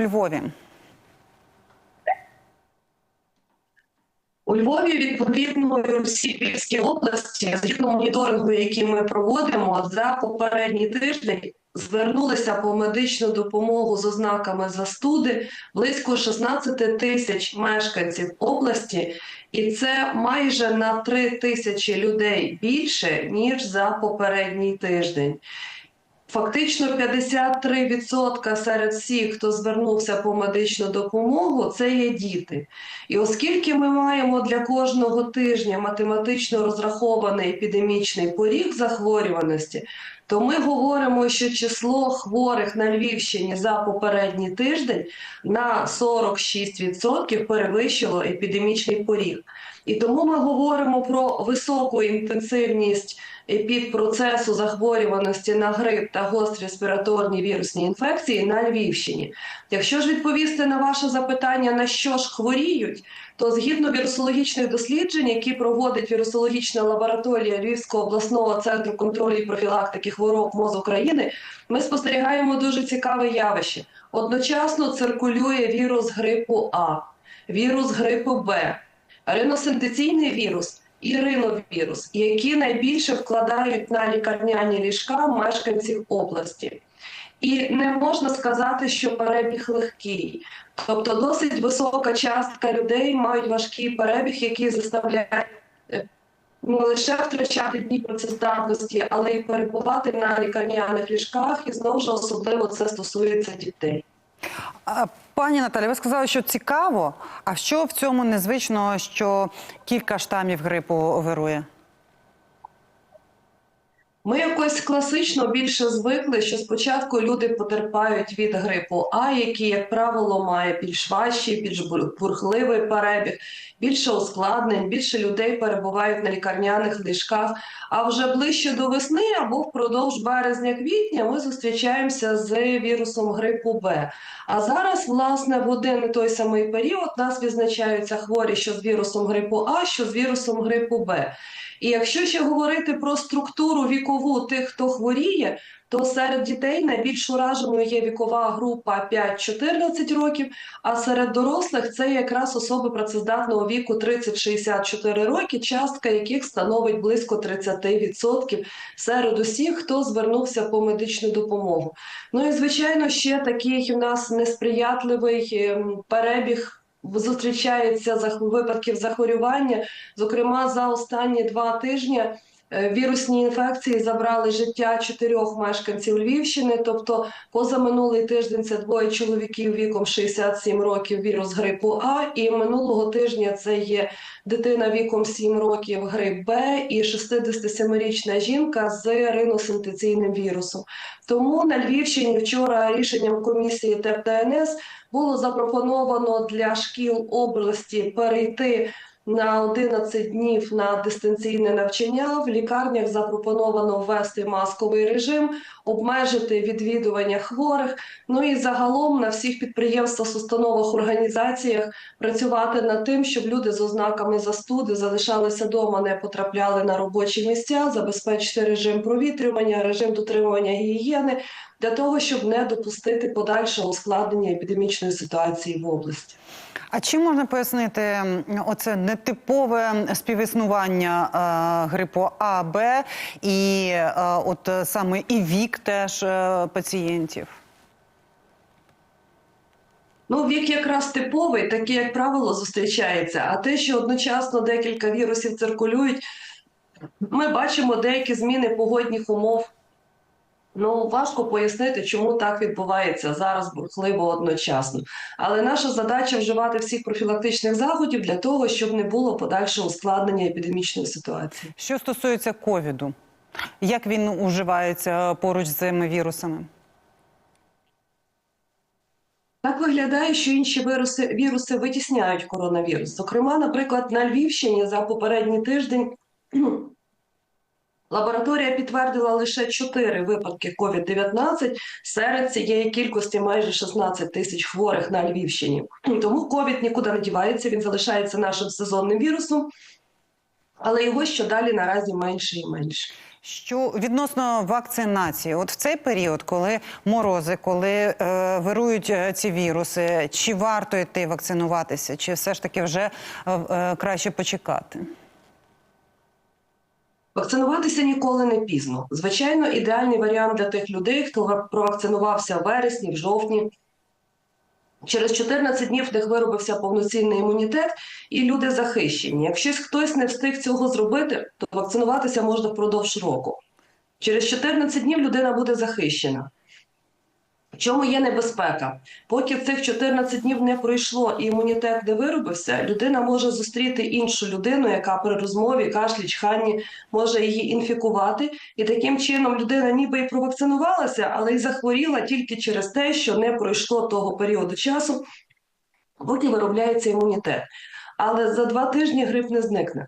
Львові? У Львові відповідно і у Львівській області, згідно моніторингу, який ми проводимо, за попередній тиждень звернулися по медичну допомогу з ознаками застуди близько 16 тисяч мешканців області, і це майже на 3 тисячі людей більше ніж за попередній тиждень. Фактично 53% серед всіх, хто звернувся по медичну допомогу, це є діти. І оскільки ми маємо для кожного тижня математично розрахований епідемічний поріг захворюваності, то ми говоримо, що число хворих на Львівщині за попередній тиждень на 46% перевищило епідемічний поріг. І тому ми говоримо про високу інтенсивність епідпроцесу захворюваності на грип та гострі респіраторні вірусні інфекції на Львівщині. Якщо ж відповісти на ваше запитання, на що ж хворіють, то згідно вірусологічних досліджень, які проводить вірусологічна лабораторія Львівського обласного центру контролю і профілактики хвороб МОЗ України, ми спостерігаємо дуже цікаве явище. Одночасно циркулює вірус грипу А, вірус грипу Б, риносинтеційний вірус і риновірус, які найбільше вкладають на лікарняні ліжка мешканців області. І не можна сказати, що перебіг легкий. Тобто досить висока частка людей мають важкий перебіг, який заставляє не лише втрачати дні працездатності, але й перебувати на лікарняних ліжках, і знову ж особливо це стосується дітей. Пані Наталі, ви сказали, що цікаво. А що в цьому незвичного, що кілька штамів грипу вирує? Ми якось класично більше звикли, що спочатку люди потерпають від грипу, А, який, як правило, має більш важчий, більш бурхливий перебіг, більше ускладнень, більше людей перебувають на лікарняних ліжках. А вже ближче до весни або впродовж березня-квітня ми зустрічаємося з вірусом грипу Б. А зараз, власне, в один і той самий період нас відзначаються хворі, що з вірусом грипу А, що з вірусом грипу Б. І якщо ще говорити про структуру вікову тих, хто хворіє, то серед дітей найбільш ураженою є вікова група 5-14 років, а серед дорослих це якраз особи працездатного віку 30-64 роки, частка яких становить близько 30% серед усіх, хто звернувся по медичну допомогу. Ну і звичайно, ще такий у нас несприятливий ем, перебіг зустрічається випадків захворювання. Зокрема, за останні два тижні вірусні інфекції забрали життя чотирьох мешканців Львівщини. Тобто, поза минулий тиждень це двоє чоловіків віком 67 років вірус грипу А, і минулого тижня це є дитина віком 7 років грип Б і 67-річна жінка з риносинтеційним вірусом. Тому на Львівщині вчора рішенням комісії ТЕП-ТНС було запропоновано для шкіл області перейти на 11 днів на дистанційне навчання. В лікарнях запропоновано ввести масковий режим, обмежити відвідування хворих. Ну і загалом на всіх підприємствах, установах, організаціях працювати над тим, щоб люди з ознаками застуди залишалися вдома, не потрапляли на робочі місця, забезпечити режим провітрювання, режим дотримування гігієни для того, щоб не допустити подальшого ускладнення епідемічної ситуації в області. А чим можна пояснити оце нетипове співіснування е, грипу А, Б і е, от саме і вік теж е, пацієнтів? Ну, вік якраз типовий, такий, як правило, зустрічається. А те, що одночасно декілька вірусів циркулюють, ми бачимо деякі зміни погодних умов. Ну, важко пояснити, чому так відбувається зараз бурхливо одночасно. Але наша задача вживати всіх профілактичних заходів для того, щоб не було подальшого ускладнення епідемічної ситуації. Що стосується ковіду, як він уживається поруч з цими вірусами? Так виглядає, що інші віруси віруси витісняють коронавірус. Зокрема, наприклад, на Львівщині за попередній тиждень. Лабораторія підтвердила лише 4 випадки COVID-19 серед цієї кількості майже 16 тисяч хворих на Львівщині. Тому COVID нікуди не дівається, він залишається нашим сезонним вірусом, але його щодалі наразі менше і менше. Що відносно вакцинації, от в цей період, коли морози, коли е, вирують е, ці віруси, чи варто йти вакцинуватися, чи все ж таки вже е, е, краще почекати? Вакцинуватися ніколи не пізно. Звичайно, ідеальний варіант для тих людей, хто провакцинувався в вересні, в жовтні. Через 14 днів в них виробився повноцінний імунітет, і люди захищені. Якщо хтось не встиг цього зробити, то вакцинуватися можна впродовж року. Через 14 днів людина буде захищена. В чому є небезпека? Поки цих 14 днів не пройшло і імунітет не виробився, людина може зустріти іншу людину, яка при розмові, кашлі, чханні може її інфікувати, і таким чином людина ніби і провакцинувалася, але й захворіла тільки через те, що не пройшло того періоду часу, поки виробляється імунітет. Але за два тижні грип не зникне.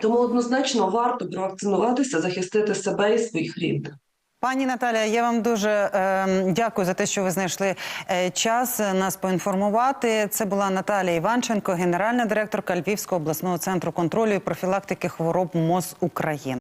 Тому однозначно варто провакцинуватися, захистити себе і своїх рідних. Пані Наталія, я вам дуже е, дякую за те, що ви знайшли е, час е, нас поінформувати. Це була Наталія Іванченко, генеральна директорка Львівського обласного центру контролю і профілактики хвороб МОЗ України.